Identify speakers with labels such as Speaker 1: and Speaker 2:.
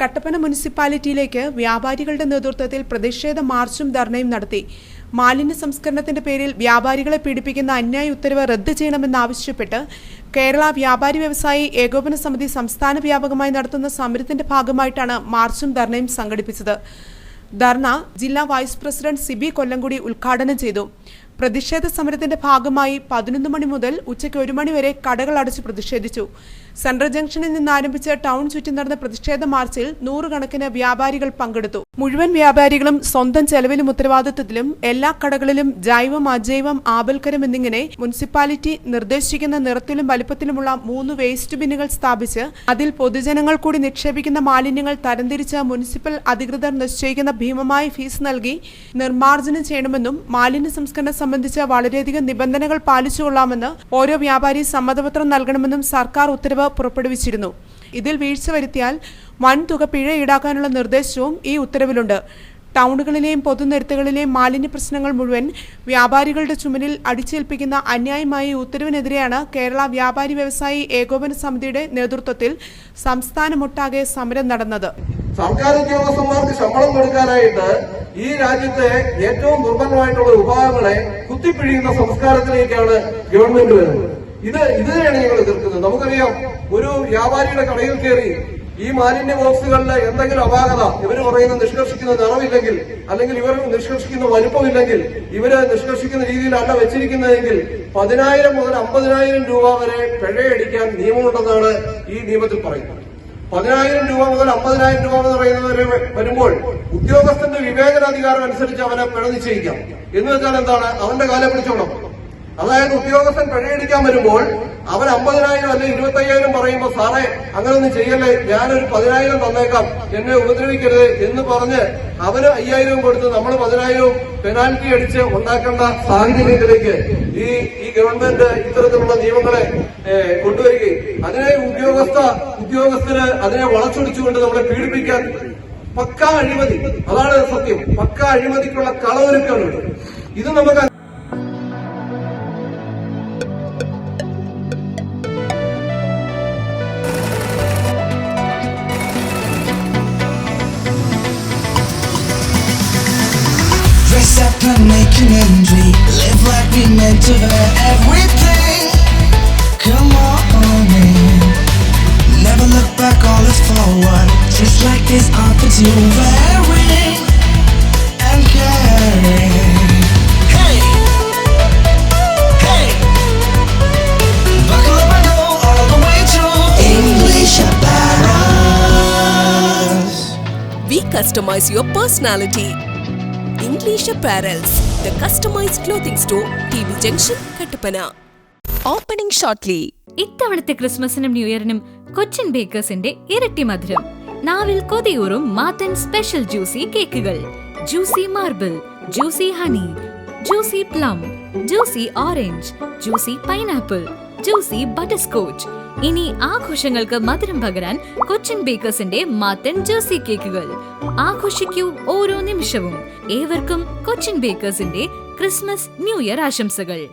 Speaker 1: കട്ടപ്പന മുനിസിപ്പാലിറ്റിയിലേക്ക് വ്യാപാരികളുടെ നേതൃത്വത്തിൽ പ്രതിഷേധ മാർച്ചും ധർണയും നടത്തി. മാലിന്യ സംസ്കരണത്തിന്റെ പേരിൽ വ്യാപാരികളെ പീഡിപ്പിക്കുന്ന അന്യായ ഉത്തരവ് റദ്ദു ചെയ്യണമെന്നാവശ്യപ്പെട്ട് കേരള വ്യാപാരി വ്യവസായി ഏകോപന സമിതി സംസ്ഥാന വ്യാപകമായി നടത്തുന്ന സമരത്തിന്റെ ഭാഗമായിട്ടാണ് മാർച്ചും ധർണയും സംഘടിപ്പിച്ചത്. ധർണ ജില്ലാ വൈസ് പ്രസിഡന്റ് സിബി കൊല്ലംകുടി ഉദ്ഘാടനം ചെയ്തു. പ്രതിഷേധ സമരത്തിന്റെ ഭാഗമായി പതിനൊന്ന് മണി മുതൽ ഉച്ചയ്ക്ക് ഒരു മണി വരെ കടകൾ അടച്ച് പ്രതിഷേധിച്ചു. സെൻട്രൽ ജംഗ്ഷനിൽ നിന്ന് ആരംഭിച്ച ടൗൺ ചുറ്റി നടന്ന പ്രതിഷേധ മാർച്ചിൽ നൂറുകണക്കിന് വ്യാപാരികൾ പങ്കെടുത്തു. മുഴുവൻ വ്യാപാരികളും സ്വന്തം ചെലവിലും ഉത്തരവാദിത്വത്തിലും എല്ലാ കടകളിലും ജൈവം അജൈവം ആപൽക്കരം എന്നിങ്ങനെ മുനിസിപ്പാലിറ്റി നിർദ്ദേശിക്കുന്ന നിറത്തിലും വലിപ്പത്തിലുമുള്ള മൂന്ന് വേസ്റ്റ് ബിന്നുകൾ സ്ഥാപിച്ച് അതിൽ പൊതുജനങ്ങൾ കൂടി നിക്ഷേപിക്കുന്ന മാലിന്യങ്ങൾ തരംതിരിച്ച് മുനിസിപ്പൽ അധികൃതർ നിശ്ചയിക്കുന്ന ഭീമമായ ഫീസ് നൽകി നിർമ്മാർജനം ചെയ്യണമെന്നും മാലിന്യ സംസ്കരണം സംബന്ധിച്ച് വളരെയധികം നിബന്ധനകൾ പാലിച്ചുകൊള്ളാമെന്ന് ഓരോ വ്യാപാരി സമ്മതപത്രം നൽകണമെന്നും സർക്കാർ ഉത്തരവ് പുറപ്പെടുവിച്ചിരുന്നു. ഇതിൽ വീഴ്ച വരുത്തിയാൽ വൻ തുക പിഴ ഈടാക്കാനുള്ള നിർദ്ദേശവും ഈ ഉത്തരവിലുണ്ട്. ടൗണുകളിലെയും പൊതുനിരത്തുകളിലെയും മാലിന്യ പ്രശ്നങ്ങൾ മുഴുവൻ വ്യാപാരികളുടെ ചുമലിൽ അടിച്ചേൽപ്പിക്കുന്ന അന്യായമായ ഉത്തരവിനെതിരെയാണ് കേരള വ്യാപാരി വ്യവസായി ഏകോപന സമിതിയുടെ നേതൃത്വത്തിൽ സംസ്ഥാനമൊട്ടാകെ സമരം നടന്നത്.
Speaker 2: സർക്കാർ ഉദ്യോഗസ്ഥന്മാർക്ക് ശമ്പളം കൊടുക്കാനായിട്ട് ഈ രാജ്യത്തെ ഏറ്റവും ദുർബലമായിട്ടുള്ള വിഭാഗങ്ങളെ കുത്തിപ്പിഴിയുന്ന സംസ്കാരത്തിലേക്കാണ് ഗവൺമെന്റ് വരുന്നത്. ഇത് ഇതിനെയാണ് ഞങ്ങൾ എതിർക്കുന്നത്. നമുക്കറിയാം ഒരു വ്യാപാരിയുടെ കടയിൽ കയറി ഈ മാലിന്യ ബോക്സുകളിൽ എന്തെങ്കിലും അപാകത ഇവർ പറയുന്ന നിഷ്കർഷിക്കുന്ന നിറമില്ലെങ്കിൽ അല്ലെങ്കിൽ ഇവർ നിഷ്കർഷിക്കുന്ന വലുപ്പമില്ലെങ്കിൽ ഇവർ നിഷ്കർഷിക്കുന്ന രീതിയിലല്ല വെച്ചിരിക്കുന്നതെങ്കിൽ പതിനായിരം മുതൽ അമ്പതിനായിരം രൂപ വരെ പിഴയടിക്കാൻ നിയമമുണ്ടെന്നാണ് ഈ നിയമത്തിൽ പറയുന്നത്. പതിനായിരം രൂപ മുതൽ അമ്പതിനായിരം രൂപ എന്ന് പറയുന്നവരെ വരുമ്പോൾ ഉദ്യോഗസ്ഥന്റെ വിവേചനാധികാരം അനുസരിച്ച് അവനെ പിഴ നിശ്ചയിക്കാം എന്ന് വെച്ചാൽ എന്താണ്? അവന്റെ കാലം പിടിച്ചോണം അതായത് ഉദ്യോഗസ്ഥൻ പിഴയടിക്കാൻ വരുമ്പോൾ അവൻ അമ്പതിനായിരം അല്ലെങ്കിൽ ഇരുപത്തി അയ്യായിരം പറയുമ്പോൾ സാറേ അങ്ങനൊന്നും ചെയ്യല്ലേ ഞാനൊരു പതിനായിരം തന്നേക്കാം എന്നെ ഉപദ്രവിക്കരുത് എന്ന് പറഞ്ഞ് അവന് അയ്യായിരവും കൊടുത്ത് നമ്മൾ പതിനായിരവും പെനാൽറ്റി അടിച്ച് ഉണ്ടാക്കേണ്ട സാഹചര്യത്തിലേക്ക് ഈ ഈ ഗവൺമെന്റ് ഇത്തരത്തിലുള്ള നിയമങ്ങളെ കൊണ്ടുവരികയും. അതിനെ ഉദ്യോഗസ്ഥ ഉദ്യോഗസ്ഥര് അതിനെ വളച്ചൊടിച്ചുകൊണ്ട് നമ്മളെ പീഡിപ്പിക്കാൻ പക്കാ അഴിമതി. അതാണ് സത്യം. പക്കാ അഴിമതിക്കുള്ള കളവൊരുക്കാണ് ഇത് നമുക്ക്
Speaker 3: Live like we meant to everything. Come on in. Never look back, forward. Just like this you wearing and
Speaker 4: caring. Customize your personality English the customised clothing store T TB junction Kattappana opening shortly
Speaker 5: ഇത്തവണത്തെ ക്രിസ്മസിനും new ഇയറിനും കൊച്ചിൻ ബേക്കേഴ്സിന്റെ ഇരട്ടി മധുരം. നാവിൽ കൊതിയൂറും Mathan special juicy കേക്കുകൾ. Juicy marble juicy honey juicy plum juicy orange juicy pineapple juicy butterscotch ഇനി ആഘോഷങ്ങൾക്ക് മധുരം പകരാൻ കൊച്ചിൻ ബേക്കേഴ്സിന്റെ മാത്തൻ ജേഴ്സി കേക്കുകൾ. ആഘോഷിക്കൂ ഓരോ നിമിഷവും. ഏവർക്കും കൊച്ചിൻ ബേക്കേഴ്സിന്റെ ക്രിസ്മസ് ന്യൂ ഇയർ ആശംസകൾ.